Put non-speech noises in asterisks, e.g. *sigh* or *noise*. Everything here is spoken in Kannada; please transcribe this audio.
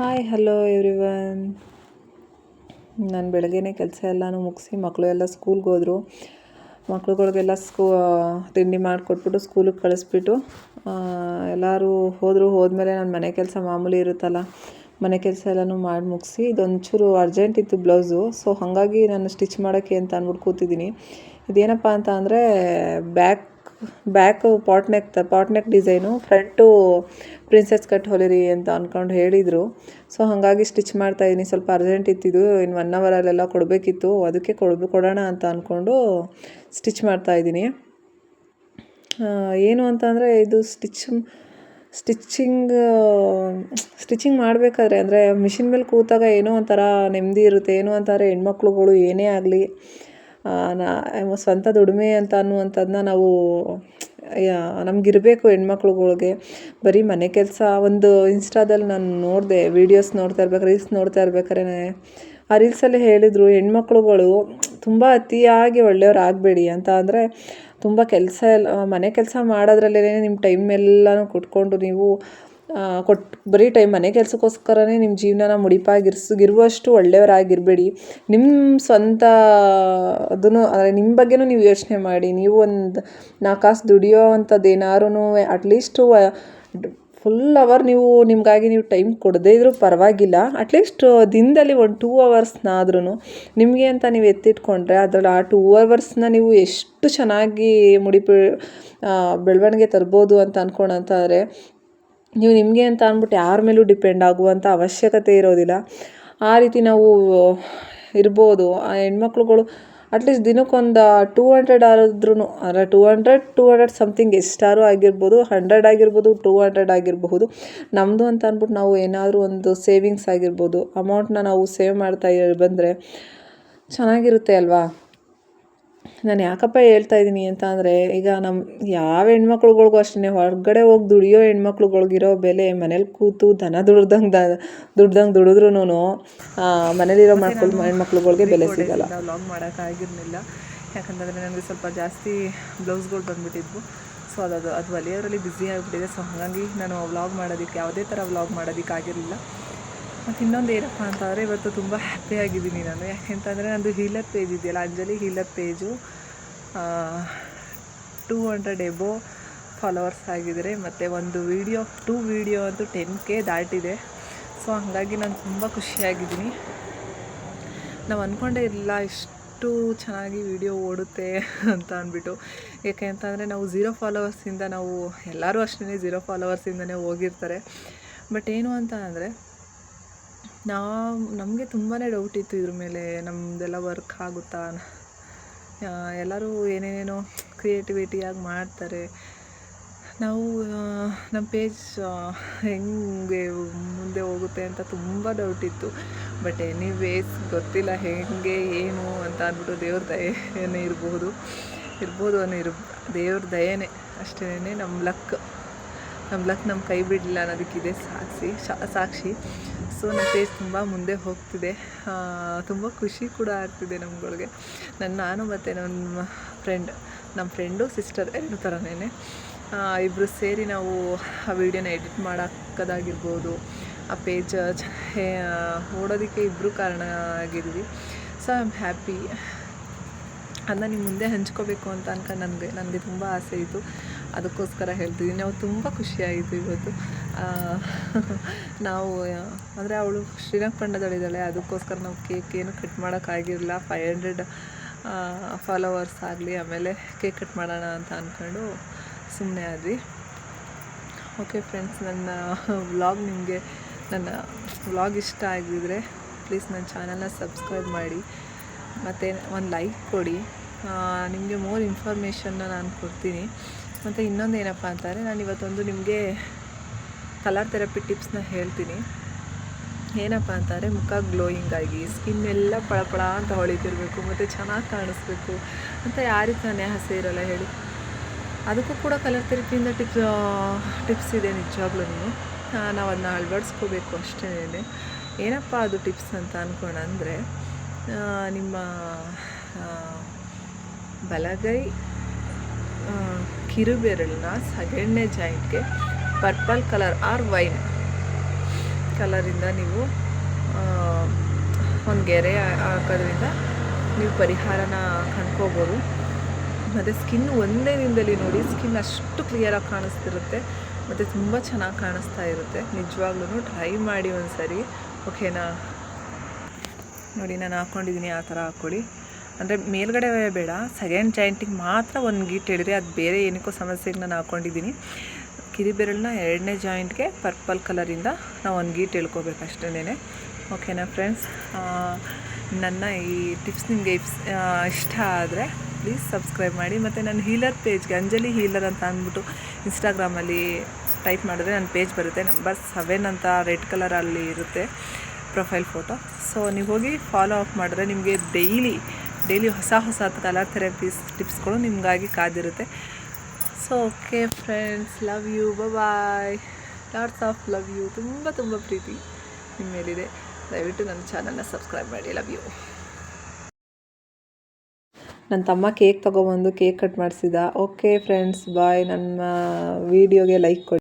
ಹಾಯ್ ಹಲೋ ಎವ್ರಿವನ್ ನಾನು ಬೆಳಗ್ಗೆನೇ ಕೆಲಸ ಎಲ್ಲನೂ ಮುಗಿಸಿ ಮಕ್ಕಳು ಎಲ್ಲ ಸ್ಕೂಲ್ಗೆ ಹೋದರು. ಮಕ್ಳುಗಳಿಗೆಲ್ಲ ಸ್ಕೂ ತಿಂಡಿ ಮಾಡಿಕೊಟ್ಬಿಟ್ಟು ಸ್ಕೂಲಿಗೆ ಕಳಿಸ್ಬಿಟ್ಟು ಎಲ್ಲರೂ ಹೋದರು. ಹೋದ್ಮೇಲೆ ನನ್ನ ಮನೆ ಕೆಲಸ ಮಾಮೂಲಿ ಇರುತ್ತಲ್ಲ, ಮನೆ ಕೆಲಸ ಎಲ್ಲನೂ ಮಾಡಿ ಮುಗಿಸಿ ಇದೊಂಚೂರು ಅರ್ಜೆಂಟ್ ಇತ್ತು ಬ್ಲೌಸು ಸೊ ಹಾಗಾಗಿ ನಾನು ಸ್ಟಿಚ್ ಮಾಡೋಕ್ಕೆ ಅಂತ ಅಂದ್ಬಿಟ್ಟು ಕೂತಿದ್ದೀನಿ. ಇದೇನಪ್ಪ ಅಂತ ಅಂದರೆ back back pot neck pot neck pot neck design front princess cut ಹೊಲಿರಿ ಅಂತ ಅಂದ್ಕೊಂಡು ಹೇಳಿದರು. ಸೊ ಹಾಗಾಗಿ ಸ್ಟಿಚ್ ಮಾಡ್ತಾಯಿದ್ದೀನಿ ಸ್ವಲ್ಪ ಅರ್ಜೆಂಟ್ ಇತ್ತಿದ್ದು ಇನ್ನು ಒನ್ ಅವರಲ್ಲೆಲ್ಲ ಕೊಡಬೇಕಿತ್ತು. ಅದಕ್ಕೆ ಕೊಡ್ ಕೊಡೋಣ ಅಂತ ಅಂದ್ಕೊಂಡು ಸ್ಟಿಚ್ ಮಾಡ್ತಾಯಿದ್ದೀನಿ ಏನು ಅಂತಂದರೆ ಇದು ಸ್ಟಿಚ್ ಸ್ಟಿಚ್ಚಿಂಗ್ ಸ್ಟಿಚಿಂಗ್ ಮಾಡಬೇಕಾದ್ರೆ ಅಂದರೆ ಮಿಷಿನ್ ಮೇಲೆ ಕೂತಾಗ ಏನೋ ಒಂಥರ ನೆಮ್ಮದಿ ಇರುತ್ತೆ. ಏನು ಅಂತಾರೆ ಹೆಣ್ಮಕ್ಳುಗಳು ಏನೇ ಆಗಲಿ. ಸ್ವಂತ ದುಡಿಮೆ ಅಂತ ಅನ್ನುವಂಥದ್ದನ್ನ ನಾವು ನಮಗಿರಬೇಕು ಹೆಣ್ಮಕ್ಳುಗಳಿಗೆ. ಬರೀ ಮನೆ ಕೆಲಸ, ಒಂದು ಇನ್ಸ್ಟಾದಲ್ಲಿ ನಾನು ನೋಡಿದೆ ವೀಡಿಯೋಸ್ ನೋಡ್ತಾ ಇರ್ಬೇಕು ರೀಲ್ಸ್ ನೋಡ್ತಾ ಇರ್ಬೇಕಾದ್ರೆ ಆ ರೀಲ್ಸಲ್ಲಿ ಹೇಳಿದರು, ಹೆಣ್ಮಕ್ಳುಗಳು ತುಂಬ ಅತಿಯಾಗಿ ಒಳ್ಳೆಯವ್ರು ಆಗಬೇಡಿ ಅಂತ. ಅಂದರೆ ತುಂಬ ಕೆಲಸ ಎಲ್ಲ, ಮನೆ ಕೆಲಸ ಮಾಡೋದ್ರಲ್ಲೇ ನಿಮ್ಮ ಟೈಮ್ ಎಲ್ಲನೂ ಕೊಟ್ಕೊಂಡು ನೀವು ಕೊಟ್ಟು ಬರೀ ಟೈಮ್ ಮನೆ ಕೆಲಸಕ್ಕೋಸ್ಕರನೇ ನಿಮ್ಮ ಜೀವನನ ಮುಡಿಪಾಗಿರ್ಸಿಗಿರುವಷ್ಟು ಒಳ್ಳೆಯವರಾಗಿರಬೇಡಿ. ನಿಮ್ಮ ಸ್ವಂತ ಅದನ್ನು, ಅಂದರೆ ನಿಮ್ಮ ಬಗ್ಗೆನೂ ನೀವು ಯೋಚನೆ ಮಾಡಿ. ನೀವು ಒಂದು ನಾಲ್ಕು ಕಾಸು ದುಡಿಯೋ ಅಂಥದ್ದು ಏನಾದ್ರು ಅಟ್ಲೀಸ್ಟು ಫುಲ್ ಅವರ್ ನೀವು ನಿಮಗಾಗಿ ನೀವು ಟೈಮ್ ಕೊಡದೇ ಇದ್ರೂ ಪರವಾಗಿಲ್ಲ. ಅಟ್ಲೀಸ್ಟ್ ದಿನದಲ್ಲಿ ಒಂದು ಟೂ ಅವರ್ಸ್ನಾದ್ರೂ ನಿಮಗೆ ಅಂತ ನೀವು ಎತ್ತಿಟ್ಕೊಂಡ್ರೆ ಅದರಲ್ಲಿ ಆ ಟೂ ಅವರ್ಸ್ನ ನೀವು ಎಷ್ಟು ಚೆನ್ನಾಗಿ ಮುಡಿಪಿ ಬೆಳವಣಿಗೆ ತರ್ಬೋದು ಅಂತ ಅಂದ್ಕೊಂಡಂತಾದ್ರೆ ನೀವು ನಿಮಗೆ ಅಂತ ಅಂದ್ಬಿಟ್ಟು ಯಾರ ಮೇಲೂ ಡಿಪೆಂಡ್ ಆಗುವಂಥ ಅವಶ್ಯಕತೆ ಇರೋದಿಲ್ಲ. ಆ ರೀತಿ ನಾವು, ಇರ್ಬೋದು. ಆ ಹೆಣ್ಮಕ್ಳುಗಳು ಅಟ್ಲೀಸ್ಟ್ ದಿನಕ್ಕೊಂದು ಟೂ ಹಂಡ್ರೆಡ್ ಆದ್ರೂ ಅಂದರೆ two hundred two hundred something ಎಷ್ಟಾದ್ರೂ ಆಗಿರ್ಬೋದು ಹಂಡ್ರೆಡ್ ಆಗಿರ್ಬೋದು ಟೂ ಹಂಡ್ರೆಡ್ ಆಗಿರಬಹುದು. ನಮ್ಮದು ಅಂತ ಅಂದ್ಬಿಟ್ಟು ನಾವು ಏನಾದರೂ ಒಂದು ಸೇವಿಂಗ್ಸ್ ಆಗಿರ್ಬೋದು. ಅಮೌಂಟ್ನ ನಾವು ಸೇವ್ ಮಾಡ್ತಾ ಬಂದರೆ ಚೆನ್ನಾಗಿರುತ್ತೆ ಅಲ್ವಾ? ನಾನು ಯಾಕಪ್ಪ ಹೇಳ್ತಾ ಇದ್ದೀನಿ ಅಂತ ಅಂದರೆ ಈಗ ನಮ್ಮ ಯಾವ ಹೆಣ್ಮಕ್ಳುಗಳ್ಗೂ ಅಷ್ಟೇ ಹೊರಗಡೆ ಹೋಗಿ ದುಡಿಯೋ ಹೆಣ್ಮಕ್ಳುಗಳ್ಗಿರೋ ಬೆಲೆ ಮನೇಲಿ ಕೂತು ದನ ದುಡ್ದಂಗೆ ದ ದುಡ್ದಂಗೆ ದುಡಿದ್ರೂ ಮನೇಲಿರೋ ಮಕ್ಕಳು ಹೆಣ್ಮಕ್ಳುಗಳ್ಗೆ ಬೆಲೆ ಸಿಗಲ್ಲ. ವ್ಲಾಗ್ ಮಾಡೋಕ್ಕಾಗಿರಲಿಲ್ಲ ಯಾಕಂತಂದರೆ ನನಗೆ ಸ್ವಲ್ಪ ಜಾಸ್ತಿ ಬ್ಲೌಸ್ಗಳು ಬಂದುಬಿಟ್ಟಿದ್ವು. ಸೊ ಅದು ಅದು ಹೊಲಿಯೋದ್ರಲ್ಲಿ ಬ್ಯುಸಿ ಆಗಿಬಿಟ್ಟಿದೆ. ಸೊ ಹಾಗಾಗಿ ನಾನು ವ್ಲಾಗ್ ಮಾಡೋದಕ್ಕೆ ಯಾವುದೇ ಥರ ವ್ಲಾಗ್ ಮಾಡೋದಕ್ಕಾಗಿರಲಿಲ್ಲ ಮತ್ತು ಇನ್ನೊಂದು ಏನಪ್ಪ ಅಂತಂದರೆ ಇವತ್ತು ತುಂಬ ಹ್ಯಾಪಿಯಾಗಿದ್ದೀನಿ ನಾನು. ಯಾಕೆಂತಂದರೆ ನಂದು ಹೀಲರ್ ಪೇಜ್ ಇದೆಯಲ್ಲ, Anjali healer page two hundred above followers ಆಗಿದ್ದಾರೆ ಮತ್ತು ಒಂದು ವೀಡಿಯೋ ಟೂ ವೀಡಿಯೋ ಅಂತೂ ಟೆನ್ ಕೆ ದಾಟಿದೆ. ಸೊ ಹಾಗಾಗಿ ನಾನು ತುಂಬ ಖುಷಿಯಾಗಿದ್ದೀನಿ. ನಾವು ಅಂದ್ಕೊಂಡೇ ಇರಲಿಲ್ಲ ಇಷ್ಟು ಚೆನ್ನಾಗಿ ವಿಡಿಯೋ ಓಡುತ್ತೆ *laughs* ಅಂತ ಅಂದ್ಬಿಟ್ಟು. ಏಕೆ ಅಂತಂದರೆ ನಾವು ಝೀರೋ ಫಾಲೋವರ್ಸಿಂದ ನಾವು ಎಲ್ಲರೂ ಅಷ್ಟೇ ಝೀರೋ ಫಾಲೋವರ್ಸಿಂದನೇ ಹೋಗಿರ್ತಾರೆ. ಬಟ್ ಏನು ಅಂತ ಅಂದರೆ ನಾವು ನಮಗೆ ತುಂಬಾ ಡೌಟ್ ಇತ್ತು ಇದ್ರ ಮೇಲೆ ನಮ್ಮದೆಲ್ಲ ವರ್ಕ್ ಆಗುತ್ತಾ. ಎಲ್ಲರೂ ಏನೇನೇನೋ ಕ್ರಿಯೇಟಿವಿಟಿಯಾಗಿ ಮಾಡ್ತಾರೆ. ನಾವು ನಮ್ಮ ಪೇಜ್ ಹೆಂಗೆ ಮುಂದೆ ಹೋಗುತ್ತೆ ಅಂತ ತುಂಬ ಡೌಟ್ ಇತ್ತು. ಬಟ್ ಎನಿವೇಸ್ ಗೊತ್ತಿಲ್ಲ ಹೇಗೆ, ಏನು ಅಂತ ಅಂದ್ಬಿಟ್ಟು ದೇವ್ರ ದಯೆನೇ ಇರ್ಬೋದು. ಇರ್ಬೋದು ಅನ್ನೋ ಇರ್, ದೇವ್ರ ದಯೆನೇ. ಅಷ್ಟೇ ನಮ್ಮ ಲಕ್ ನಮ್ಮ ಲಕ್ ನಮ್ಮ ಕೈ ಬಿಡಲಿಲ್ಲ ಅನ್ನೋದಕ್ಕಿದೆ ಸಾಕ್ಷಿ ಸಾಕ್ಷಿ. ಸೊ, ನನ್ನ ಪೇಜ್ ತುಂಬ ಮುಂದೆ ಹೋಗ್ತಿದೆ. ತುಂಬ ಖುಷಿ ಕೂಡ ಆಗ್ತಿದೆ ನಮ್ಗಳಿಗೆ. ನನ್ನ ನಾನು ಮತ್ತು ನನ್ನ ಫ್ರೆಂಡ್ ನಮ್ಮ ಫ್ರೆಂಡು ಸಿಸ್ಟರ್ ಎರಡು ಥರನೇ ಇಬ್ಬರು ಸೇರಿ ನಾವು ಆ ವಿಡಿಯೋನ ಎಡಿಟ್ ಮಾಡೋಕ್ಕದಾಗಿರ್ಬೋದು. ಆ ಪೇಜ್ ಓಡೋದಕ್ಕೆ ಇಬ್ಬರು ಕಾರಣ ಆಗಿದ್ವಿ ಸೊ ಐ ಆಮ್ ಹ್ಯಾಪಿ ಅದನ್ನ ನೀವು ಮುಂದೆ ಹಂಚ್ಕೋಬೇಕು ಅಂತ ಅನ್ಕೊಂಡು ನನಗೆ ನನಗೆ ತುಂಬ ಆಸೆ ಇತ್ತು. ಅದಕ್ಕೋಸ್ಕರ ಹೇಳ್ತೀವಿ ನಾವು ತುಂಬ ಖುಷಿಯಾಯಿತು ಇವತ್ತು. ನಾವು ಅಂದರೆ ಅವಳು ಶ್ರೀರಂಗಪಟ್ಟಣದಲ್ಲಿದ್ದಾಳೆ ಅದಕ್ಕೋಸ್ಕರ ನಾವು ಕೇಕ್ ಏನು ಕಟ್ ಮಾಡೋಕ್ಕಾಗಿರಲಿಲ್ಲ ಫೈವ್ ಹಂಡ್ರೆಡ್ ಫಾಲೋವರ್ಸ್ ಆಗಲಿ, ಆಮೇಲೆ ಕೇಕ್ ಕಟ್ ಮಾಡೋಣ ಅಂತ ಅಂದ್ಕೊಂಡು ಸುಮ್ಮನೆ ಆದ್ವಿ. ಓಕೆ ಫ್ರೆಂಡ್ಸ್ ನನ್ನ ವ್ಲಾಗ್ ನಿಮಗೆ ನನ್ನ ವ್ಲಾಗ್ ಇಷ್ಟ ಆಗಿದ್ರೆ ಪ್ಲೀಸ್ ನನ್ನ ಚಾನಲ್ನ ಸಬ್ಸ್ಕ್ರೈಬ್ ಮಾಡಿ. ಮತ್ತು ಒಂದು ಲೈಕ್ ಕೊಡಿ. ನಿಮಗೆ ಮೋರ್ ಇನ್ಫಾರ್ಮೇಷನ್ನ ನಾನು ಕೊಡ್ತೀನಿ. ಮತ್ತು ಇನ್ನೊಂದು ಏನಪ್ಪ ಅಂತಾರೆ, ನಾನು ಇವತ್ತೊಂದು ನಿಮಗೆ ಕಲರ್ ಥೆರಪಿ ಟಿಪ್ಸ್ನ ಹೇಳ್ತೀನಿ. ಏನಪ್ಪ ಅಂತಾರೆ, ಮುಖ ಗ್ಲೋಯಿಂಗ್ ಆಗಿ ಸ್ಕಿನ್ ಎಲ್ಲ ಪಳಪಳ ಅಂತ ಹೊಳಿತಿರಬೇಕು, ಮತ್ತು ಚೆನ್ನಾಗಿ ಕಾಣಿಸ್ಬೇಕು ಅಂತ ಯಾರಿಗೆ ತಾನೇ ಆಸೆ ಇರೋಲ್ಲ ಹೇಳಿ. ಅದಕ್ಕೂ ಕೂಡ ಕಲರ್ ಥೆರಪಿಯಿಂದ ಟಿಪ್ಸ್ ಟಿಪ್ಸ್ ಇದೆ ನಿಜವಾಗ್ಲೂ ನಾವು ಅದನ್ನ ಅಳವಡಿಸ್ಕೋಬೇಕು ಅಷ್ಟೇ ಏನಪ್ಪ ಅದು ಟಿಪ್ಸ್ ಅಂತ ಅಂದ್ಕೊಂಡಂದರೆ ನಿಮ್ಮ ಬಲಗೈ ಕಿರುಬೆರಳನ್ನ ಸಗಣ್ಣೆ ಜಾಯಿಂಟ್ಗೆ ಪರ್ಪಲ್ ಕಲರ್ ಆರ್ ವೈನ್ ಕಲರಿಂದ ನೀವು ಒಂದು ಗೆರೆ ಹಾಕೋದ್ರಿಂದ ನೀವು ಪರಿಹಾರನ ಕಂಡ್ಕೋಬೋದು. ಮತ್ತು ಸ್ಕಿನ್ ಒಂದೇ ದಿನದಲ್ಲಿ ನೋಡಿ ಸ್ಕಿನ್ ಅಷ್ಟು ಕ್ಲಿಯರಾಗಿ ಕಾಣಿಸ್ತಿರುತ್ತೆ. ಮತ್ತು ತುಂಬ ಚೆನ್ನಾಗಿ ಕಾಣಿಸ್ತಾ ಇರುತ್ತೆ. ನಿಜವಾಗ್ಲೂ ಟ್ರೈ ಮಾಡಿ ಒಂದು ಸರಿ ಓಕೆನಾ ನೋಡಿ, ನಾನು ಹಾಕ್ಕೊಂಡಿದ್ದೀನಿ ಆ ಥರ ಹಾಕ್ಕೊಳ್ಳಿ. ಅಂದರೆ ಮೇಲ್ಗಡೆ ಬೇಡ ಸೆಕೆಂಡ್ ಜಾಯಿಂಟಿಗೆ ಮಾತ್ರ ಒಂದು ಗೀಟ್ ಹೇಳಿರಿ ಅದು ಬೇರೆ ಏನಕ್ಕೋ ಸಮಸ್ಯೆಗೆ ನಾನು ಹಾಕ್ಕೊಂಡಿದ್ದೀನಿ ಕಿರಿಬೆರಳನ್ನ ಎರಡನೇ ಜಾಯಿಂಟ್ಗೆ ಪರ್ಪಲ್ ಕಲರಿಂದ ನಾವು ಒಂದು ಗೀಟ್ ಹೇಳ್ಕೋಬೇಕು ಅಷ್ಟೇ ಓಕೆನಾ ಫ್ರೆಂಡ್ಸ್ ನನ್ನ ಈ ಟಿಪ್ಸ್ ನಿಮಗೆ ಇಷ್ಟ ಆದರೆ ಪ್ಲೀಸ್ ಸಬ್ಸ್ಕ್ರೈಬ್ ಮಾಡಿ. ಮತ್ತು ನನ್ನ ಹೀಲರ್ ಪೇಜ್ಗೆ ಅಂಜಲಿ ಹೀಲರ್ ಅಂತ ಅಂದ್ಬಿಟ್ಟು ಇನ್ಸ್ಟಾಗ್ರಾಮಲ್ಲಿ ಟೈಪ್ ಮಾಡಿದ್ರೆ ನನ್ನ ಪೇಜ್ ಬರುತ್ತೆ. ನಂಬರ್ ಸೆವೆನ್ ಅಂತ ರೆಡ್ ಕಲರಲ್ಲಿ ಇರುತ್ತೆ ಪ್ರೊಫೈಲ್ ಫೋಟೋ ಸೊ ನೀವು ಹೋಗಿ ಫಾಲೋ ಅಪ್ ಮಾಡಿದ್ರೆ ನಿಮಗೆ ಡೈಲಿ ಡೈಲಿ ಹೊಸ ಹೊಸ ಕಲಾ ಥೆರಪೀಸ್ ಟಿಪ್ಸ್ಗಳು ನಿಮಗಾಗಿ ಕಾದಿರುತ್ತೆ. So okay friends love you bye lots of love you ತುಂಬ ತುಂಬ ಪ್ರೀತಿ ನಿಮ್ಮ ಮೇಲಿದೆ ದಯವಿಟ್ಟು ನನ್ನ ಚಾನಲ್ನ ಸಬ್ಸ್ಕ್ರೈಬ್ ಮಾಡಿ. ಲವ್ ಯು ನನ್ನ ತಮ್ಮ ಕೇಕ್ ತೊಗೊಬಂದು ಕೇಕ್ ಕಟ್ ಮಾಡಿಸಿದ. ಓಕೆ ಫ್ರೆಂಡ್ಸ್ ಬಾಯ್ ನನ್ನ ವೀಡಿಯೋಗೆ ಲೈಕ್ ಕೊಡಿ.